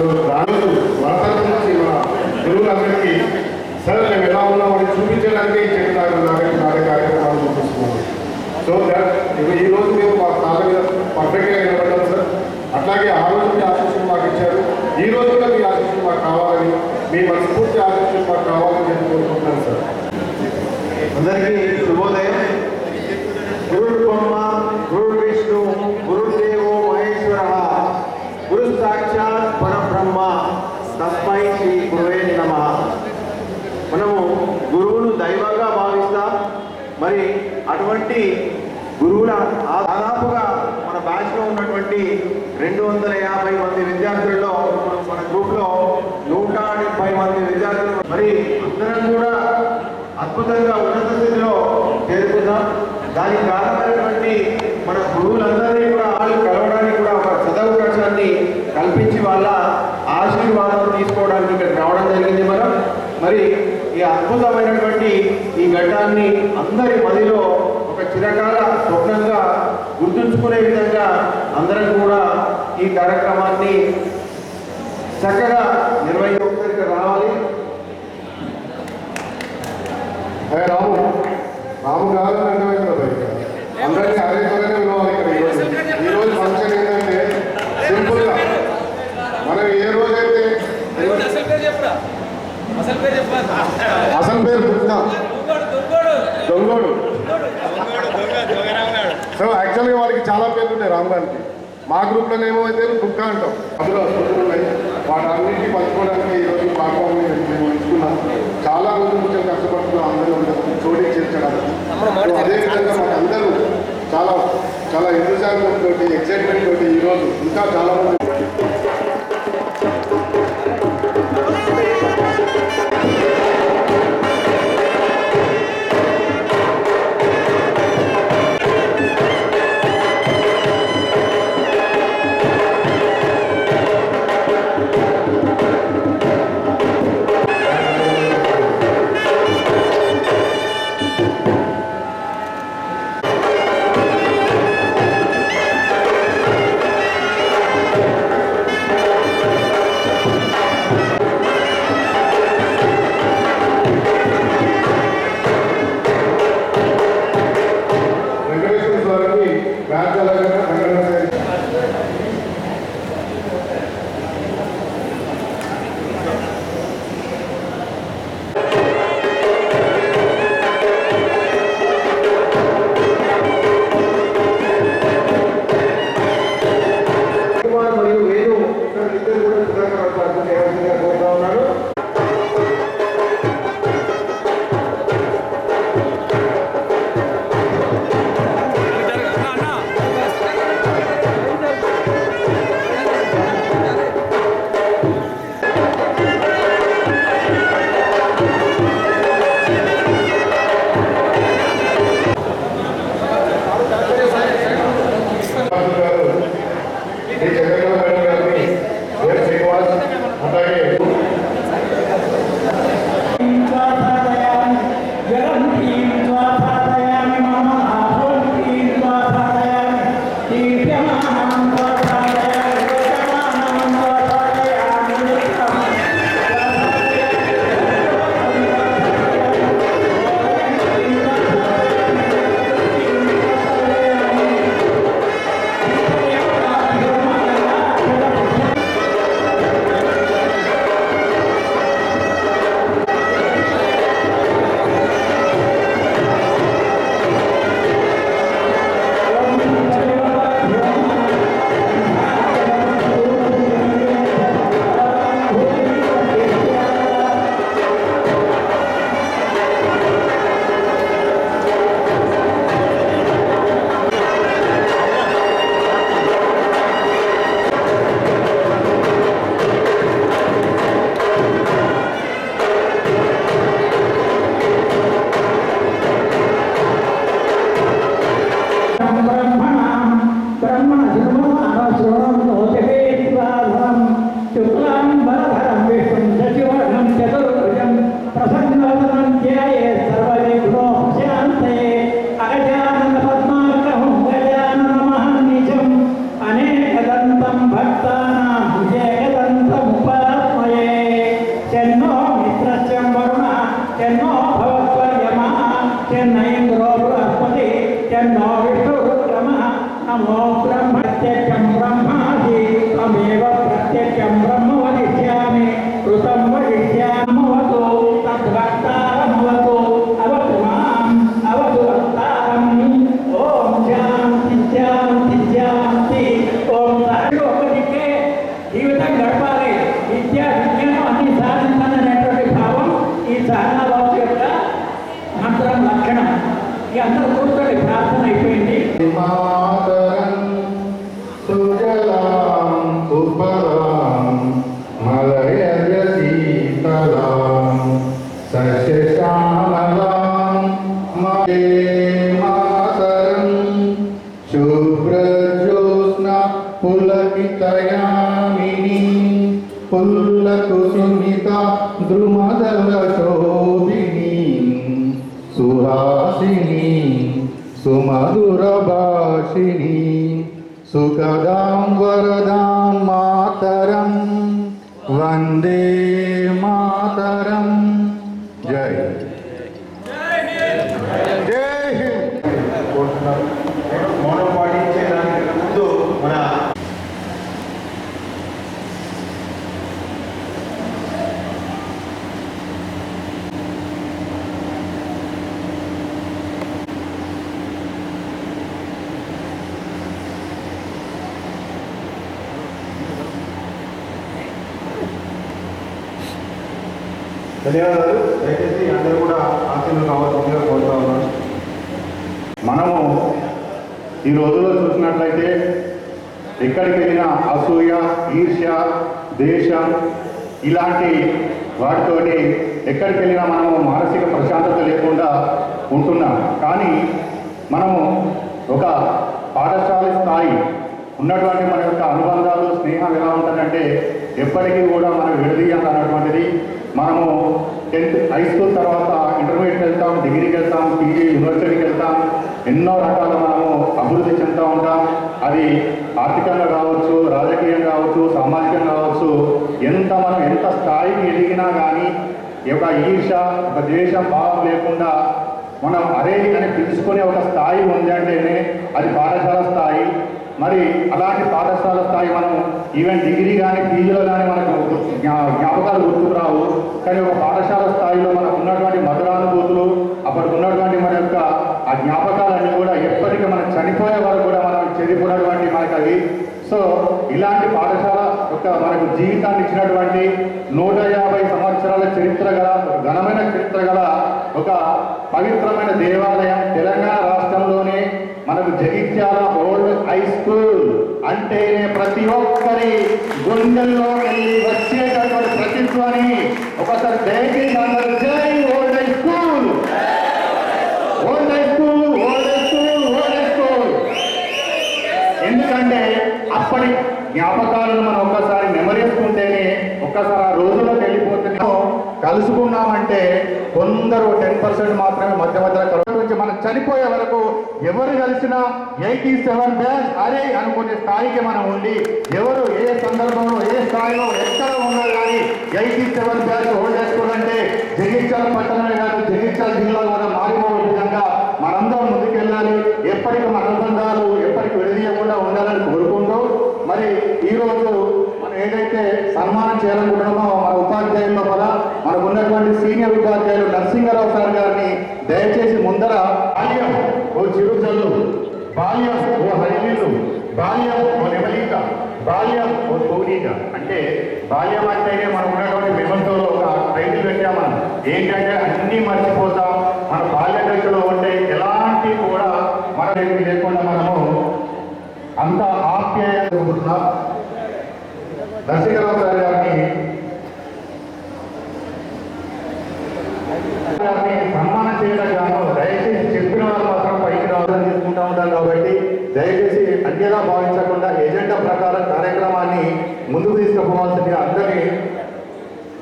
So దాని మన గురువులందరికీ sir మేము ఎలా ఉన్నామని చూపించడానికి ఈ చెట్టు కార్యక్రమాలు చూపిస్తున్నాము సో దట్ ఈ రోజు మేము మా కాళ్ళ మీద పర్ఫెక్ట్గా నిలబడ్డాం సార్. అట్లాగే ఆ రోజు మీ ఆశీస్సులు మాకు ఇచ్చారు. ఈ రోజు కూడా మీ ఆశీస్సులు మాకు కావాలని మీ మనస్ఫూర్తి ఆశీస్సులు మాకు కావాలని నేను కోరుకుంటున్నాను సార్. అందరికీ శుభోదయం. గురుడు బొమ్మ మరి అటువంటి గురువుల దాదాపుగా మన బ్యాచ్లో ఉన్నటువంటి రెండు వందల యాభై మంది విద్యార్థుల్లో మన గ్రూప్లో నూట డెబ్బై మంది విద్యార్థులు మరి అందరం కూడా అద్భుతంగా ఉన్నత స్థితిలో చేరుకుందాం. దానికి కారణమైనటువంటి మన గురువులందరినీ కూడా వాళ్ళు కలవడానికి కూడా ఒక సదవకాశాన్ని కల్పించి వాళ్ళ ఆశీర్వాదం తీసుకోవడానికి ఇక్కడ రావడం జరిగింది మనం. మరి ఈ అద్భుతమైనటువంటి ఈ ఘట్టాన్ని అందరి మదిలో ఒక చిరకాల స్వప్నంగా గుర్తుంచుకునే విధంగా అందరం కూడా ఈ కార్యక్రమాన్ని చక్కగా నిర్వహించడానికి రావాలి. అదే రాము? రాము కాదు అందరినీ అదే త్వరనే పిలవాలి ఇక్కడ ఈరోజు. ఈరోజు ఫంక్షన్ ఏంటంటే సింపుల్గా. మనం ఏ రోజైతే అసలు పేరు పుట్టిన దొంగోడు సో యాక్చువల్గా వాడికి చాలా పేర్లు ఉన్నాయి రామ్ గారికి. మా గ్రూప్లోనేమో అయితే కుక్క అంటాం. అందులో ఉన్నాయి వాటన్నింటినీ పంచుకోవడానికి ఈరోజు ప్లాట్ఫామ్ మేము ఎంచుకున్నాం చాలా రోజుల నుంచి కష్టపడుతున్నాం అందరూ చోటికి చేర్చడానికి. అదేవిధంగా మాకు అందరూ చాలా చాలా ఎంతజాగ్రత్త తోటి ఎక్సైట్మెంట్ తోటి ఈరోజు ఇంకా చాలా మంది మాతరం శుభ్రజ్యోత్స్న పులకితయామిని. పుల్లకుసుమిత ద్రుమదల శోభిని. సుహాసిని సుమధుర భాషిని సుఖదాం వరదాం మాతరం. వందే ధన్యవాదాలు. దయచేసి అందరూ కూడా ఆశలు కావాల్సిందిగా కోరుతా ఉన్నాను. మనము ఈ రోజుల్లో చూసినట్లయితే ఎక్కడికి వెళ్ళినా అసూయ ఈర్ష్య దేశం ఇలాంటి వాటితోటి ఎక్కడికి వెళ్ళినా మనము మానసిక ప్రశాంతత లేకుండా ఉంటున్నాం. కానీ మనము ఒక పాఠశాల స్థాయి ఉన్నటువంటి మన యొక్క అనుబంధాలు స్నేహం ఎలా ఉంటుందంటే ఎప్పటికీ కూడా మనం విడదీయాలన్నటువంటిది మనము టెన్త్ హై స్కూల్ తర్వాత ఇంటర్మీడియట్ వెళ్తాం డిగ్రీకి వెళ్తాం పీజీ యూనివర్సిటీకి వెళ్తాం. ఎన్నో రకాల మనము అభివృద్ధి చెందుతూ ఉంటాం. అది ఆర్థికంగా కావచ్చు రాజకీయం కావచ్చు సామాజికంగా కావచ్చు ఎంత మనం ఎంత స్థాయికి ఎదిగినా కానీ ఒక ఈర్ష ఒక ద్వేషం భావం లేకుండా మనం అరే అని పిలుచుకునే ఒక స్థాయి ఉంది అంటేనే అది పాఠశాల స్థాయి మరి అలాంటి పాఠశాల స్థాయి మనం ఈవెన్ డిగ్రీ కానీ పీజీలో కానీ మనకు జ్ఞాపకాలు గుర్తుకు రావు. కానీ ఒక పాఠశాల స్థాయిలో మనకు ఉన్నటువంటి మధురానుభూతులు అప్పటికి ఉన్నటువంటి మన యొక్క ఆ జ్ఞాపకాలన్నీ కూడా ఎప్పటికీ మనం చనిపోయే వరకు కూడా మనం చెదిపోయినటువంటి మనకు అవి. సో ఇలాంటి పాఠశాల యొక్క మనకు జీవితాన్ని ఇచ్చినటువంటి నూట యాభై సంవత్సరాల చరిత్ర గల ఘనమైన చరిత్ర గల ఒక పవిత్రమైన దేవాలయం తెలంగాణ రాష్ట్రంలోనే మనకు జగిత్యాల ఓల్డ్ హై స్కూల్ అంటేనే ప్రతి ఒక్కరి గుండెల్లో వెళ్ళి వచ్చేటటువంటి ప్రతిత్వాన్ని ఒకసారి దయచేసి అందరూ జై old high school. Old high school old high school old high school. ఎందుకంటే అప్పటి జ్ఞాపకాలను మనం ఒక్కసారి నెమరేసుకుంటేనే ఒక్కసారి ఆ రోజులోకి వెళ్ళిపోతున్నాం కలుసుకున్నామంటే కొందరు టెన్ పర్సెంట్ మాత్రమే మధ్య మధ్యలో కలుసు మనం చనిపోయే వరకు ఎవరు కలిసినా ఎయిటీ సెవెన్ బ్యాచ్ అరే అనుకునే స్థాయికి మనం ఉండి ఎవరు ఏ సందర్భంలో ఏ స్థాయిలో ఎక్కడ ఉన్నారు కానీ ఎయిటీ సెవెన్ బ్యాచ్ హోల్డ్ చేసుకోవాలంటే జగిత్యాల పట్టణమే కాదు జగిత్యాల జిల్లా కూడా మారిపోయే విధంగా మనందరం ముందుకెళ్ళాలి. ఎప్పటికీ మన అనుబంధాలు ఎప్పటికీ విడదీయకుండా ఉండాలని కోరుకుంటూ మరి ఈ సన్మానం చేయాలనుకుంటున్నామో మన ఉపాధ్యాయుల లోపల మనకు ఉన్నటువంటి సీనియర్ ఉపాధ్యాయులు నరసింహారావు సార్ గారిని దయచేసి ముందర బాల్యం ఓ చిరుజల్లు బాల్యం ఓ హరిలీలు బాల్యం ఓ నెమలిక. బాల్యం ఓ అంటే బాల్యం అంటేనే మనం ఉన్నటువంటి విమంతులో ఒక టైటిల్ పెట్టాం మనం. ఏంటంటే అన్నీ మర్చిపోతాం. మన బాల్య దశలో ఉంటే ఎలాంటి కూడా మన లేకుండా మనము అంత ఆప్యాయకుంటున్నాం నరసింహరావు సార్ గారిని గారిని సన్మానం చేయడం గాను దయచేసి చెప్పిన వాళ్ళు మాత్రం పైకి రావాలని తీసుకుంటా ఉంటాం కాబట్టి దయచేసి అన్యలా భావించకుండా ఎజెండా ప్రకారం కార్యక్రమాన్ని ముందుకు తీసుకుపోవాల్సింది అందరినీ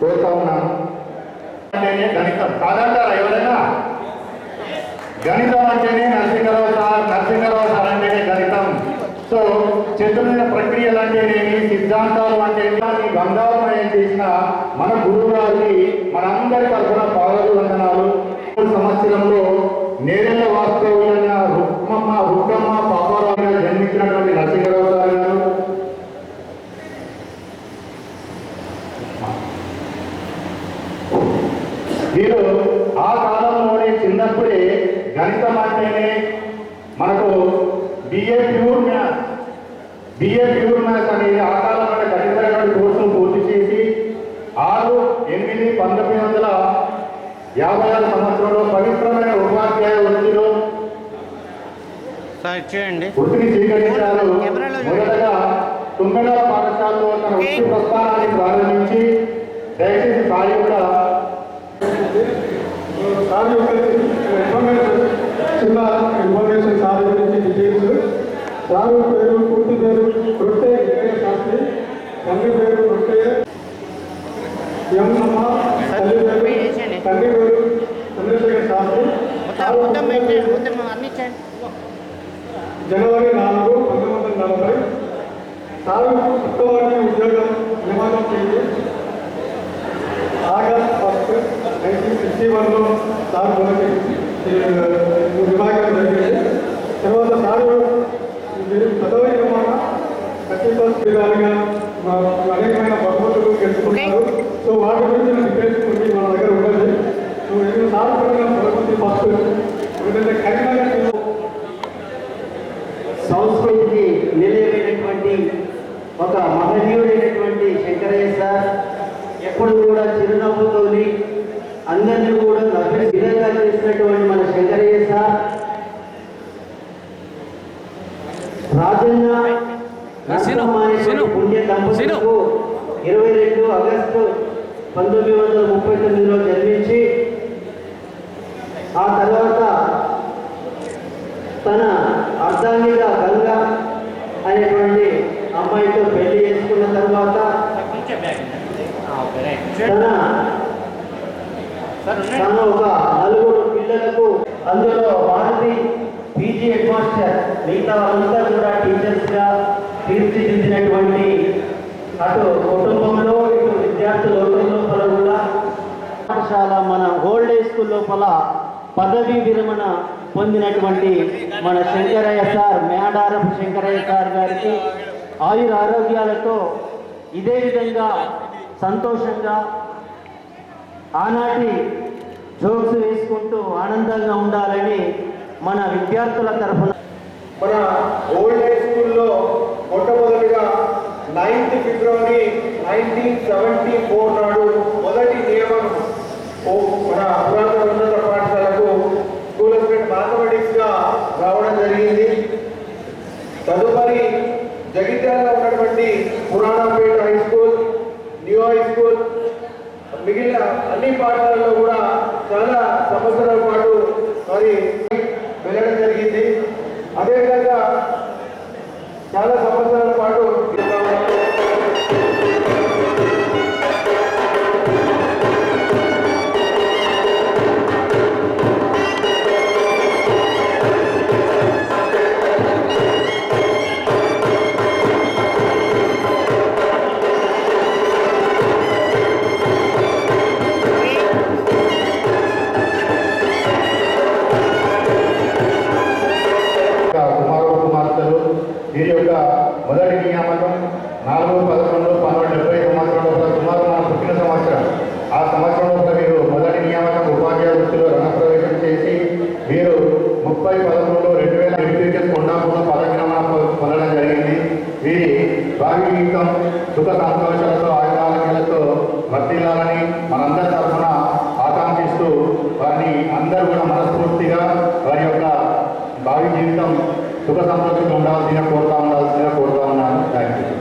కోరుతా ఉన్నాను. గణితం. కాదంటారా ఎవరైనా? గణితం అంటేనే నరసింహరావు సార్ నరసింహరావు సార్ అంటేనే గణితం. సో చతుర్విధ ప్రక్రియలు అంటేనేమి? సిద్ధాంతాలు అంటే బంగారం చేసిన మన గురువు గారికి మనందరి తరఫున పాదాలు వందనాలు ఈ సంవత్సరంలో నేరెళ్ళ వాస్తవ్యులైన రుక్మమ్మ రుక్కమ్మ పాపారావు గారు జన్మించినటువంటి నరసింహరావు సార్ గారు వీరు ఆ కాలంలోనే చిన్నప్పుడే గణితం అంటేనే మనకు BA pure maths BA pure maths అనేది ఆ కాలంలో గణితమైన కోర్సును పూర్తి చేసి ఆరు ఎనిమిది పంతొమ్మిది వందల యాభై ఆరు సంవత్సరంలో పవిత్రమైన ఉపాధ్యాయ వృత్తిలో సార్ చూడండి. ప్రారంభించి దయచేసి సాయి యొక్క ఇన్ఫర్మేషన్ చిన్న ఇన్ఫర్మేషన్ సార్ గురించి డీటెయిల్స్ సారు పేరు పూర్తి పేరు రొట్టె వెంకయ్య శాస్త్రి తండ్రి పేరు రొట్టె ఎం అమ్మ తల్లి పేరు తండ్రి పేరు చంద్రశేఖర్ శాస్త్రి సారు మొత్తం పెట్టండి మొత్తం అన్ని చేయండి జనవరి నాలుగు పంతొమ్మిది వందల నలభై సారు కొత్తవారికి ఉద్యోగం నియామకం చేసి ఆగస్ట్ ఫస్ట్ నైన్టీన్ సిక్స్టీ వన్లో సార్ మనకి విభాగం జరిగింది తర్వాత సారు మీరు పదవి నిర్మాణ ఖచ్చితంగా అనేకమైన బహుమతులు గెలుచుకుంటారు సో వాటి గురించి డీటెయిల్స్ కొన్ని మన దగ్గర ఉండదు సో ఇది సార్ పడిన బహుమతి ఫస్ట్ ఎందుకంటే కరీంనగర్ సంస్కృతికి నిలయమైనటువంటి ఒక మహనీయుడైనటువంటి శంకరయ్య సార్ ఎప్పుడు అందరినీ కూడా నవ్వే విధంగా చేసినటువంటి మన శంకరయ్య సార్ రాజన్న పుణ్య దంపతులకు ఇరవై రెండు ఆగస్టు పంతొమ్మిది వందల ముప్పై తొమ్మిదిలో జన్మించి ఆ తర్వాత తన అర్ధాంగిగా గంగ అనేటువంటి అమ్మాయితో పెళ్ళి చేసుకున్న తర్వాత తన తాను ఒక నలుగురు పిల్లలకు అందులో భారతి పీజీ హెడ్ మాస్టర్ మిగతా వాళ్ళంతా కూడా టీచర్స్గా తీర్చిదిద్దినటువంటి అటు కుటుంబంలో ఇటు విద్యార్థి లోకం లోపల కూడా పాఠశాల మన ఓల్డ్ ఏజ్ స్కూల్ లోపల పదవీ విరమణ పొందినటువంటి మన శంకరయ్య సార్ మేడారపు శంకరయ్య సార్ గారికి ఆయుర ఆరోగ్యాలతో ఇదే విధంగా సంతోషంగా ఆనాటి జోక్స్ వేసుకుంటూ ఆనందంగా ఉండాలని మన విద్యార్థుల తరఫున మన ఓల్డ్ హై స్కూల్లో మొట్టమొదటిగా ninth February nineteen seventy four నాడు మొదటి నియమం ఓ మన పురాతన ఉన్నత పాఠశాలకు స్కూల్ ఆఫ్ మ్యాథమెటిక్స్ రావడం జరిగింది. తదుపరి జగిత్యాలలో ఉన్నటువంటి Puranapet high school new high school మిగిలిన అన్ని పాఠశాలలో కూడా చాలా సంవత్సరాల పాటు మరి వెళ్ళడం జరిగింది. అదేవిధంగా చాలా వర్తిల్లాలని మనందరి తరఫున ఆకాంక్షిస్తూ వారిని అందరూ కూడా మనస్ఫూర్తిగా వారి యొక్క భావి జీవితం సుఖ సంతోషంగా ఉండాల్సిన కోరుతా ఉండాల్సిన కోరుతా ఉన్నాను. థ్యాంక్ యూ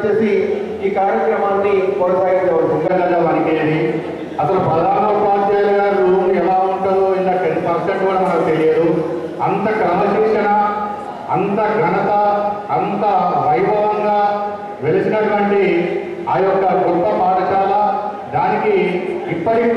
వచ్చేసి ఈ కార్యక్రమాన్ని కొనసాగించవచ్చు వారికి అసలు ప్రధాన ఉపాధ్యాయులు గారు రూమ్ ఎలా ఉంటుందో ఇలా టెన్ పర్సెంట్ కూడా మనకు తెలియదు. అంత క్రమశిక్షణ అంత ఘనత అంత వైభవంగా వెలిసినటువంటి ఆ యొక్క గొప్ప పాఠశాల దానికి ఇప్పటికీ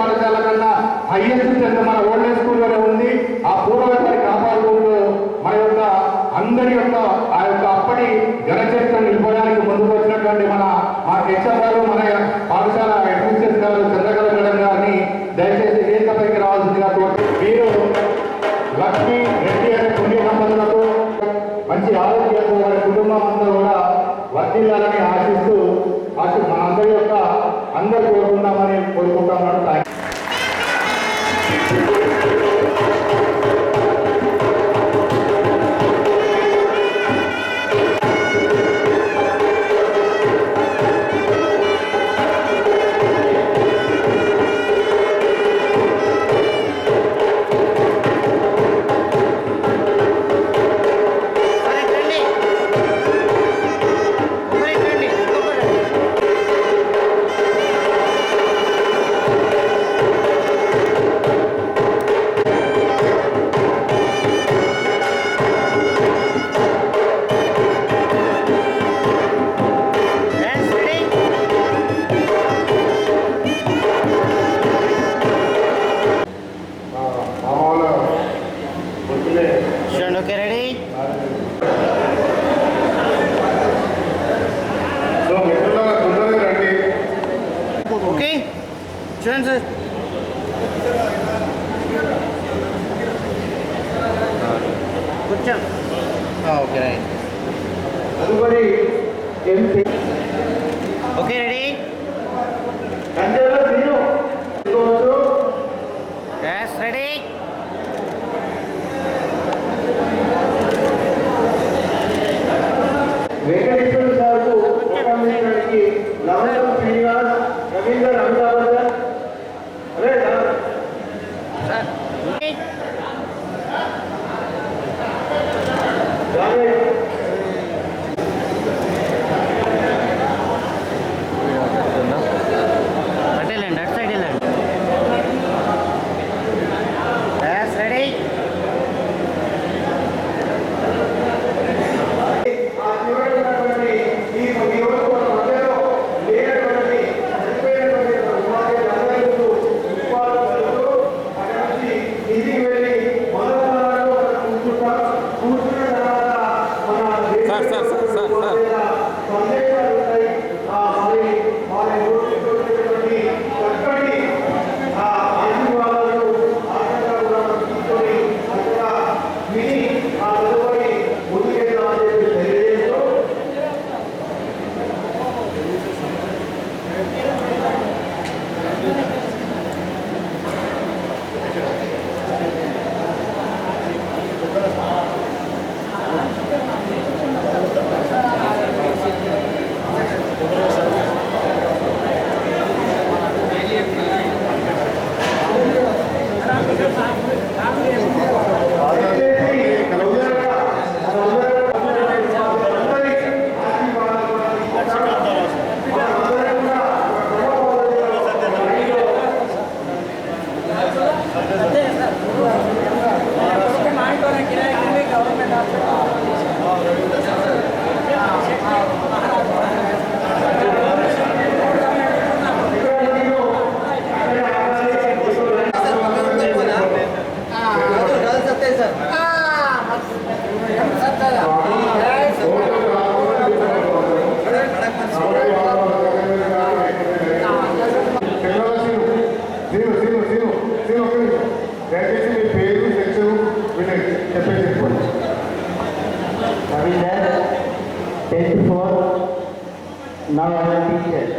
పాఠశాల కన్నా హైయెస్ట్ టెన్త్ మన ఓల్డ్ స్కూల్లోనే ఉంది. ఆ పూర్వకాన్ని కాపాడుకుంటూ మన యొక్క అందరి యొక్క ఆ యొక్క అప్పటి ఘనచరిత్ర నిలబడడానికి ముందుకు వచ్చినటువంటి మన మా హెచ్ఎఫ్ గారు మన పాఠశాల అడ్మినిస్ట్రేషన్ గారు చంద్రకళ మేడం గారిని దయచేసి వేదికపైకి రావాల్సిందిగా మీరు లక్ష్మి రెడ్డి అనే పుణ్య సంబంధులకు మంచి ఆరోగ్యంతో వారి కుటుంబం అంతా కూడా వర్తిల్లాలని ఆశిస్తూ అసలు మనందరి యొక్క అందరు కోరుకుందామని కోరుకుంటామన్నాడు कराए తదుపరి ఎంపీ நான் டீச்சர்